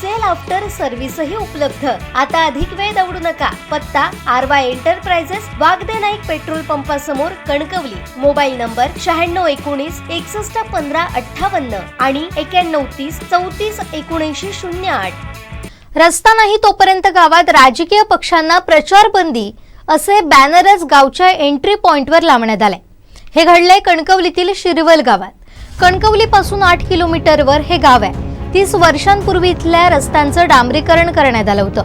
Sale after सर्व्हिसही उपलब्ध. आता अधिक वेळ दौडू नका. पत्ता आरवा एंटरप्राइजेस वागदे नाईक पेट्रोल पंपासमोर कणकवली. मोबाईल नंबर शहाण्णव एकोणीस एकसष्ट पंधरा अठ्ठावन्न आणि एक्याण्णव तीस चौतीस एकोणऐंशी शून्य आठ. रस्ता नाही तोपर्यंत गावात राजकीय पक्षांना प्रचार बंदी असे बॅनरच गावच्या एंट्री पॉइंटवर लावण्यात आले. हे घडलंय कणकवलीतील शिरवल गावात. कणकवलीपासून आठ किलोमीटरवर हे गाव आहे. तीस वर्षांपूर्वी इथल्या रस्त्यांचं डांबरीकरण करण्यात आलं होतं.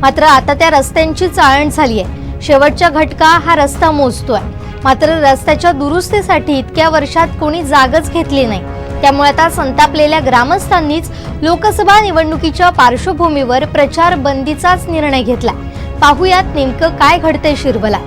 मात्र आता त्या रस्त्यांची चाळण झाली आहे. शेवटच्या घटका हा रस्ता मोजतोय. मात्र रस्त्याच्या दुरुस्तीसाठी इतक्या वर्षात कोणी जागच घेतली नाही. त्यामुळे आता संतापलेल्या ग्रामस्थांनीच लोकसभा निवडणुकीच्या पार्श्वभूमीवर प्रचार बंदीचाच निर्णय घेतला. पाहुयात नेमकं काय घडतंय शिरवला.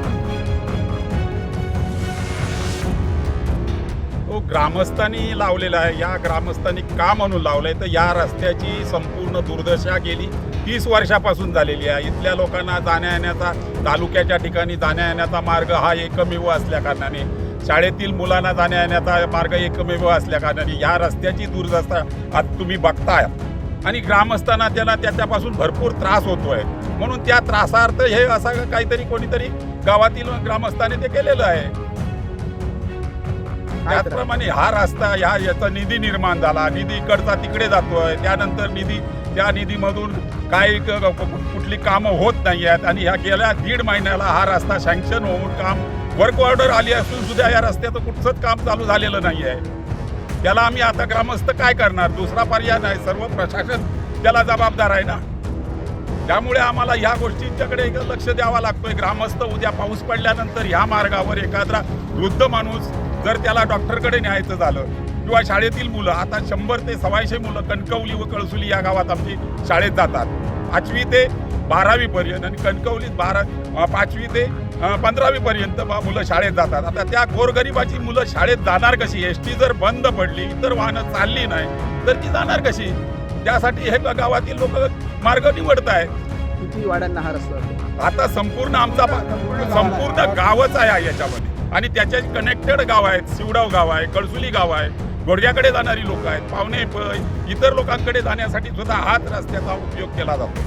ग्रामस्थांनी लावलेलं आहे. या ग्रामस्थांनी का म्हणून लावलं आहे तर या रस्त्याची संपूर्ण दुर्दशा गेली. तीस वर्षापासून झालेली आहे. इथल्या लोकांना जाण्या येण्याचा तालुक्याच्या ठिकाणी जाण्या येण्याचा मार्ग हा एकमेव असल्या कारणाने. शाळेतील मुलांना जाण्या येण्याचा मार्ग एकमेव असल्या कारणाने. या रस्त्याची दुर्दशा आज तुम्ही बघताय. आणि ग्रामस्थांना त्यांना त्याच्यापासून भरपूर त्रास होतोय. म्हणून त्या त्रासार्थ हे असं काहीतरी कोणीतरी गावातील ग्रामस्थांनी ते केलेलं आहे. त्याचप्रमाणे हा रस्ता ह्या याचा निधी निर्माण झाला. निधी इकडचा तिकडे जातोय. त्यानंतर निधी त्या निधीमधून काही कुठली कामं होत नाही आहेत आणि ह्या गेल्या दीड महिन्याला हा रस्ता सँक्शन होऊन काम वर्क ऑर्डर आली असून सुद्धा या रस्त्याचं कुठचंच काम चालू झालेलं नाही आहे त्याला आम्ही आता ग्रामस्थ काय करणार? दुसरा पर्याय नाही. सर्व प्रशासन त्याला जबाबदार आहे ना? त्यामुळे आम्हाला ह्या गोष्टींच्याकडे एक लक्ष द्यावा लागतोय. ग्रामस्थ उद्या पाऊस पडल्यानंतर ह्या मार्गावर एखादा वृद्ध माणूस जर त्याला डॉक्टरकडे न्यायचं झालं किंवा शाळेतील मुलं आता शंभर ते सव्वाशे मुलं कणकवली व कळसुली या गावात आमची शाळेत जातात. पाचवी ते बारावी पर्यंत आणि कणकवलीत बारा पाचवी ते पंधरावी पर्यंत मुलं शाळेत जातात. आता त्या गोरगरिबाची मुलं शाळेत जाणार कशी? एस टी जर बंद पडली इतर वाहनं चालली नाही तर ती जाणार कशी? त्यासाठी हे गावातील लोक मार्ग निवडत आहेत किती वाड्यांना हा जातो? आता संपूर्ण आमचा संपूर्ण गावच आहे याच्यामध्ये. आणि त्याच्या कनेक्टेड गाव आहेत शिवडाव गाव आहे कळसुली गाव आहे. घोडग्याकडे जाणारी लोक आहेत पाहुणे प- इतर लोकांकडे जाण्यासाठी सुद्धा हाच रस्त्याचा उपयोग केला जातो.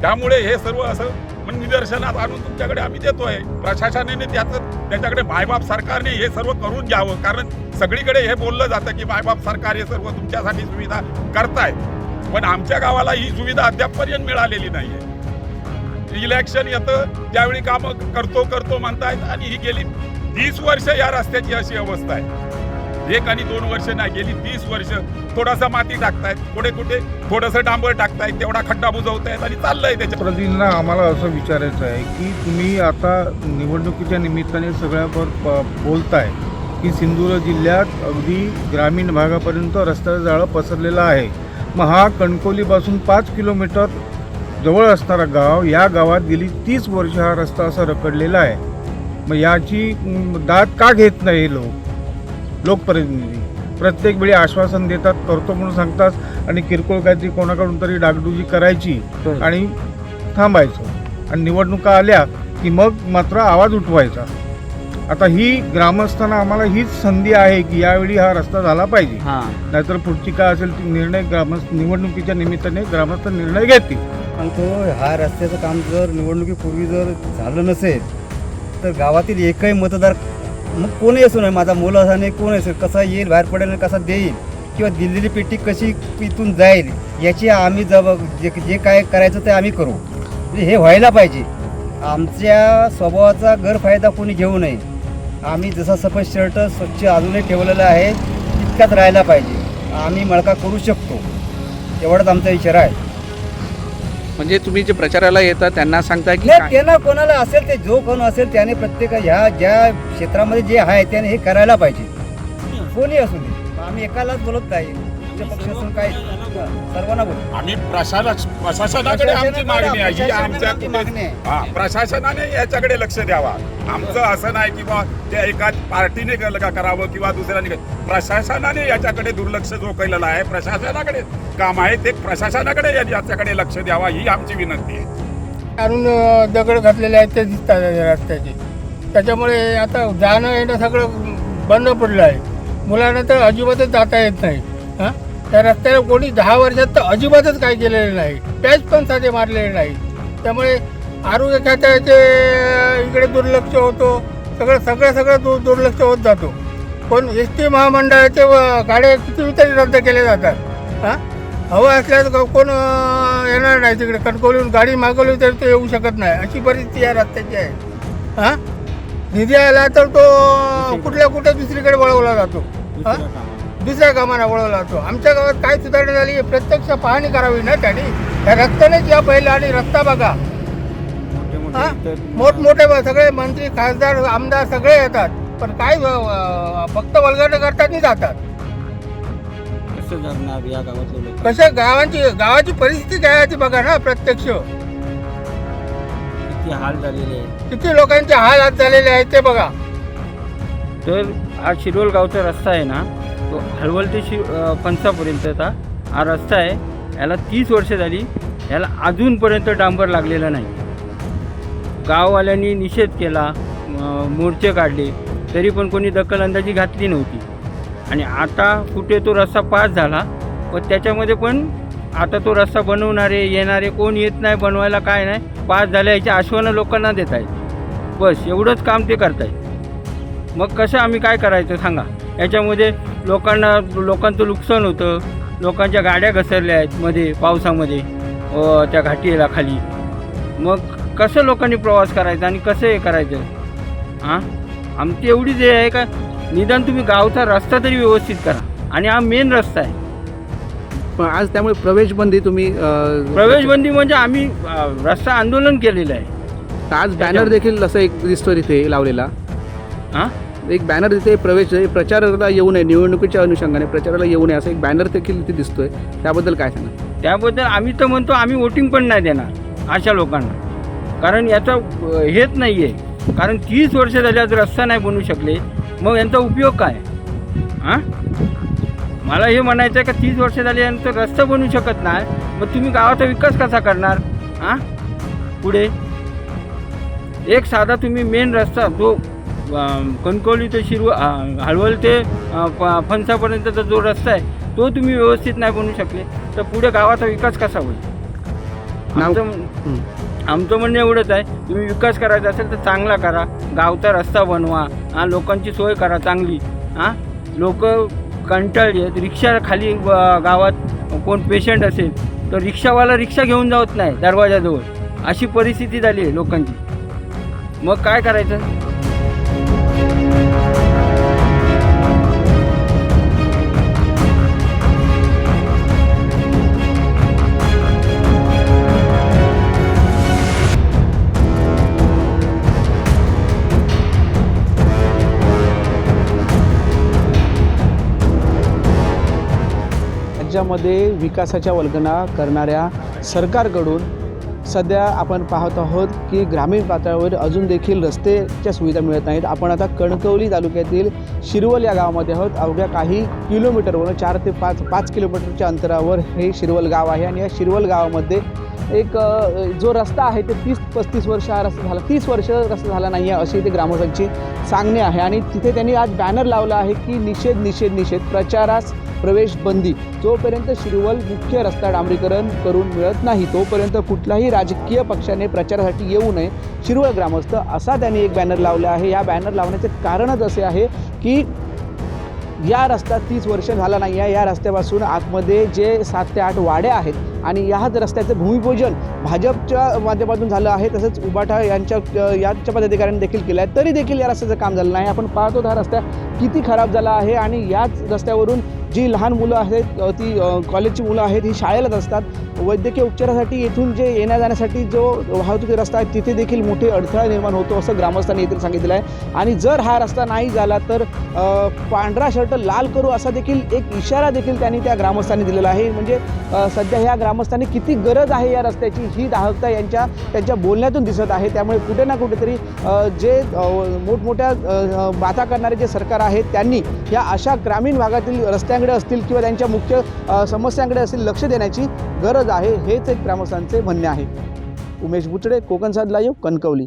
त्यामुळे हे सर्व असं निदर्शनात आणून तुमच्याकडे आम्ही देतोय. प्रशासनाने त्याचं त्याच्याकडे मायबाप सरकारने हे सर्व करून घ्यावं. कारण सगळीकडे हे बोललं जातं की मायबाप सरकार हे सर्व तुमच्यासाठी सुविधा करतायत. पण आमच्या गावाला ही सुविधा अद्यापपर्यंत मिळालेली नाही आहे इलेक्शन येतं त्यावेळी कामं करतो करतो म्हणतायत आणि ही गेली तीस वर्ष या रस्त्याची अशी अवस्था आहे. एक आणि दोन वर्ष नाही गेली तीस वर्ष थोडासा माती टाकतायत कुठे कुठे थोडंसं डांबर टाकतायत तेवढा खड्डा बुजवतायत आणि चाललंय त्याच्या प्रतिनिधींना आम्हाला असं विचारायचं आहे की तुम्ही आता निवडणुकीच्या निमित्ताने सगळ्यावर प- बोलताय की सिंधुदुर्ग जिल्ह्यात अगदी ग्रामीण भागापर्यंत रस्त्याचं जाळं पसरलेलं आहे. मग हा कणकोलीपासून पाच किलोमीटर जवळ असणारा गाव या गावात गेली तीस वर्ष हा रस्ता असा रखडलेला आहे. मग याची दाद का घेत नाही हे लोक? लोकप्रतिनिधी. प्रत्येक वेळी आश्वासन देतात करतो म्हणून सांगतात आणि किरकोळ काहीतरी कोणाकडून तरी डागडुजी करायची आणि थांबायचं. आणि निवडणुका आल्या की मग मात्र आवाज उठवायचा. आता ही ग्रामस्थांना आम्हाला हीच संधी आहे की यावेळी हा रस्ता झाला पाहिजे. नाहीतर पुढची काय असेल ती निर्णय ग्रामस्थ निवडणुकीच्या निमित्ताने ग्रामस्थ निर्णय घेतील. आणि तो हा रस्त्याचं काम जर निवडणुकीपूर्वी जर झालं नसेल तर गावातील एकही मतदार मग कोणी असू नये? माझा मुलं असा नाही कोण असेल कसा येईल? बाहेर पडेल आणि कसा देईल? किंवा दिलेली पेटी कशी इथून जाईल? याची आम्ही जब जे जे काय करायचं ते आम्ही करू. म्हणजे हे व्हायला पाहिजे. आमच्या स्वभावाचा गैरफायदा कोणी घेऊ नये. आम्ही जसा सफेद शर्ट स्वच्छ अजूनही ठेवलेला आहे तितकाच राहायला पाहिजे. आम्ही मळका करू शकतो. एवढाच आमचा विचार आहे. म्हणजे तुम्ही जे प्रचाराला येतात त्यांना सांगता की नाही काय- त्यांना कोणाला असेल ते जो कोण असेल त्याने प्रत्येक ह्या ज्या क्षेत्रामध्ये जे आहे त्याने हे करायला पाहिजे. कोणी असू दे. आम्ही एकालाच बोलत नाही. पक्ष असून काय सर्वांना बोल. आम्ही प्रशासन प्रशासनाकडे आमची मागणी आहे. ही आमच्या आमची मागणी आहे. हा प्रशासनाने याच्याकडे लक्ष द्यावा. आमचं असं नाही की बा त्या एका पार्टीने केलं का करावं किंवा दुसऱ्याने केलं. प्रशासनाने याच्याकडे दुर्लक्ष जो केलेला आहे. प्रशासनाकडे काम आहे ते प्रशासनाकडे या- याच्याकडे लक्ष द्यावा ही आमची विनंती आहे. आणून अ, दगड घातलेले आहेत ते दिसतात रस्त्याचे. त्याच्यामुळे आता जाणं येणं सगळं बंद पडलं आहे. मुलांना तर अजिबातच जाता येत नाही. त्या रस्त्याला कोणी दहा वर्षात तर अजिबातच काय केलेलं नाही. पॅच पण साधे मारलेले नाही. त्यामुळे आरोग्य खात्याचे इकडे दुर्लक्ष होतो. सगळं सगळं सगळं दु दुर्लक्ष होत जातो. पण एस टी महामंडळाचे गाड्या किती तरी रद्द केले जातात. हां? हवं असल्यास कोण येणार नाही तिकडे. कणकवलीहून गाडी मागवली तरी तो येऊ शकत नाही. अशी परिस्थिती या रस्त्याची आहे. हां? निधी आला तर तो कुठल्या कुठे दुसरीकडे वळवला जातो. हां? दुसऱ्या कामाला वळवला जातो आमच्या गावात काय सुधारणा झाली प्रत्यक्ष पाहणी करावी ना त्यांनी? त्या रस्त्यानेच या पहिले आणि रस्ता बघा. हां? मोठमोठे सगळे मंत्री खासदार आमदार सगळे येतात. पण काय फक्त वल्गड करतात आणि जातात. कसं गावाची गावाची परिस्थिती काय आहे ती बघा ना प्रत्यक्ष. किती हाल झालेले किती लोकांचे हाल हात झालेले आहेत ते बघा. तर हा शिरोल गावचा रस्ता आहे ना? तो हलवल ते शि पंचापर्यंतचा हा रस्ता आहे. याला तीस वर्ष झाली. याला अजूनपर्यंत डांबर लागलेला नाही. गाववाल्यांनी निषेध केला मोर्चे काढले. तरी पण कोणी दखलंदाजी घातली नव्हती. आणि आता कुठे तो रस्ता पास झाला व त्याच्यामध्ये पण आता तो रस्ता बनवणारे येणारे कोण येत नाही बनवायला काय नाही पास झाल्या याची आश्वानं लोकांना देत आहेत बस एवढंच काम ते करतायत. मग कसं आम्ही काय करायचं सांगा? याच्यामध्ये लोकांना लोकांचं नुकसान होतं. लोकांच्या गाड्या घसरल्या आहेत मध्ये पावसामध्ये त्या घाटीला खाली. मग कसं लोकांनी प्रवास करायचा आणि कसं हे करायचं? हां? आमची एवढीच हे आहे का? निदान तुम्ही गावचा रस्ता तरी व्यवस्थित करा. आणि हा मेन रस्ता आहे. पण आज त्यामुळे प्रवेश बंदी तुम्ही प्रवेशबंदी म्हणजे आम्ही रस्ता आंदोलन केलेलं आहे. आज बॅनर देखील असं एक दिसतो तिथे लावलेला. हां? एक बॅनर तिथे प्रवेश प्रचाराला येऊ नये निवडणुकीच्या अनुषंगाने प्रचाराला येऊ नये असं एक बॅनर देखील तिथे दिसतोय. त्याबद्दल काय सांगा त्याबद्दल आम्ही तर म्हणतो आम्ही वोटिंग पण नाही देणार अशा लोकांना. कारण याचा हेच नाही आहे कारण तीस वर्ष झाली रस्ता नाही बनवू शकले. मग यांचा उपयोग काय? हां? मला हे म्हणायचं आहे का तीस वर्ष झाली रस्ता बनवू शकत नाही मग तुम्ही गावाचा विकास कसा करणार? हां? पुढे? एक साधा तुम्ही मेन रस्ता जो कणकवली ते शिरव हळवल ते फणसापर्यंतचा जो रस्ता आहे तो तुम्ही व्यवस्थित नाही बनवू शकले. तर पुढे गावाचा विकास कसा होईल? आमचं. आमचं म्हणणं एवढंच आहे तुम्ही विकास करायचा असेल तर चांगला करा. गावचा रस्ता बनवा हां लोकांची सोय करा चांगली. हां? लोक कंटाळली आहेत. रिक्षा खाली गावात कोण पेशंट असेल तर रिक्षावाला रिक्षा घेऊन जात नाही दरवाजाजवळ. अशी परिस्थिती झाली आहे लोकांची. मग काय करायचं? राज्यामध्ये विकासाच्या वल्गना करणाऱ्या सरकारकडून सध्या आपण पाहत आहोत की ग्रामीण पातळीवर अजून देखील रस्तेच्या सुविधा मिळत नाहीत. आपण आता कणकवली तालुक्यातील शिरवल या गावामध्ये आहोत. अवघ्या काही किलोमीटरवर चार ते पाच पाच किलोमीटरच्या अंतरावर हे शिरवल गाव आहे आणि या शिरवल गावामध्ये एक जो रस्ता आहे ते तीस पस्तीस वर्ष हा रस्ता झाला. तीस वर्ष रस्ता झाला नाही आहे अशी ते ग्रामस्थांची सांगणे आहे आणि तिथे त्यांनी आज बॅनर लावला आहे की निषेध निषेध निषेध प्रचारास प्रवेश बंदी. जोपर्यंत शिरवल मुख्य रस्ता डांबरीकरण करून मिळत नाही तोपर्यंत कुठल्याही राजकीय पक्षाने प्रचारासाठी येऊ नये. शिरवळ ग्रामस्थ असा त्यांनी एक बॅनर लावला आहे. या बॅनर लावण्याचे कारणच असे आहे की या रस्ता तीस वर्ष झाला नाही आहे. या रस्त्यापासून आतमध्ये जे सात ते आठ वाड्या आहेत आणि याच रस्त्याचं भूमिपूजन भाजपच्या माध्यमातून झालं आहे तसंच उबाठा यांच्या याच्या पदाधिकाऱ्यांनी देखील केलं आहे. तरी देखील या रस्त्याचं काम झालं नाही. आपण पाहतो हा रस्ता किती खराब झाला आहे आणि याच रस्त्यावरून जी लहान मुलं आहेत ती कॉलेजची मुलं आहेत ही शाळेलाच असतात. वैद्यकीय उपचारासाठी येथून जे येण्या जाण्यासाठी जो वाहतुकी रस्ता आहे तिथे देखील मोठे अडथळा निर्माण होतो असं ग्रामस्थांनी येथील सांगितलेलं आहे. आणि जर हा रस्ता नाही झाला तर पांढरा शर्ट लाल करू असा देखील एक इशारा देखील त्यांनी त्या ग्रामस्थांनी दिलेला आहे. म्हणजे सध्या ह्या ग्रामस्थांनी किती गरज आहे या रस्त्याची ही दाहकता यांच्या त्यांच्या बोलण्यातून दिसत आहे. त्यामुळे कुठे ना कुठेतरी जे मोठमोठ्या अ, बाता करणारे जे सरकार आहेत त्यांनी या अशा ग्रामीण भागातील रस्त्यांकडे असतील किंवा त्यांच्या मुख्य समस्यांकडे असतील लक्ष देण्याची गरज आहे हेच एक ग्रामस्थांचे म्हणणे आहे. उमेश बुचडे कोकण साधला लाईव्ह कणकवली.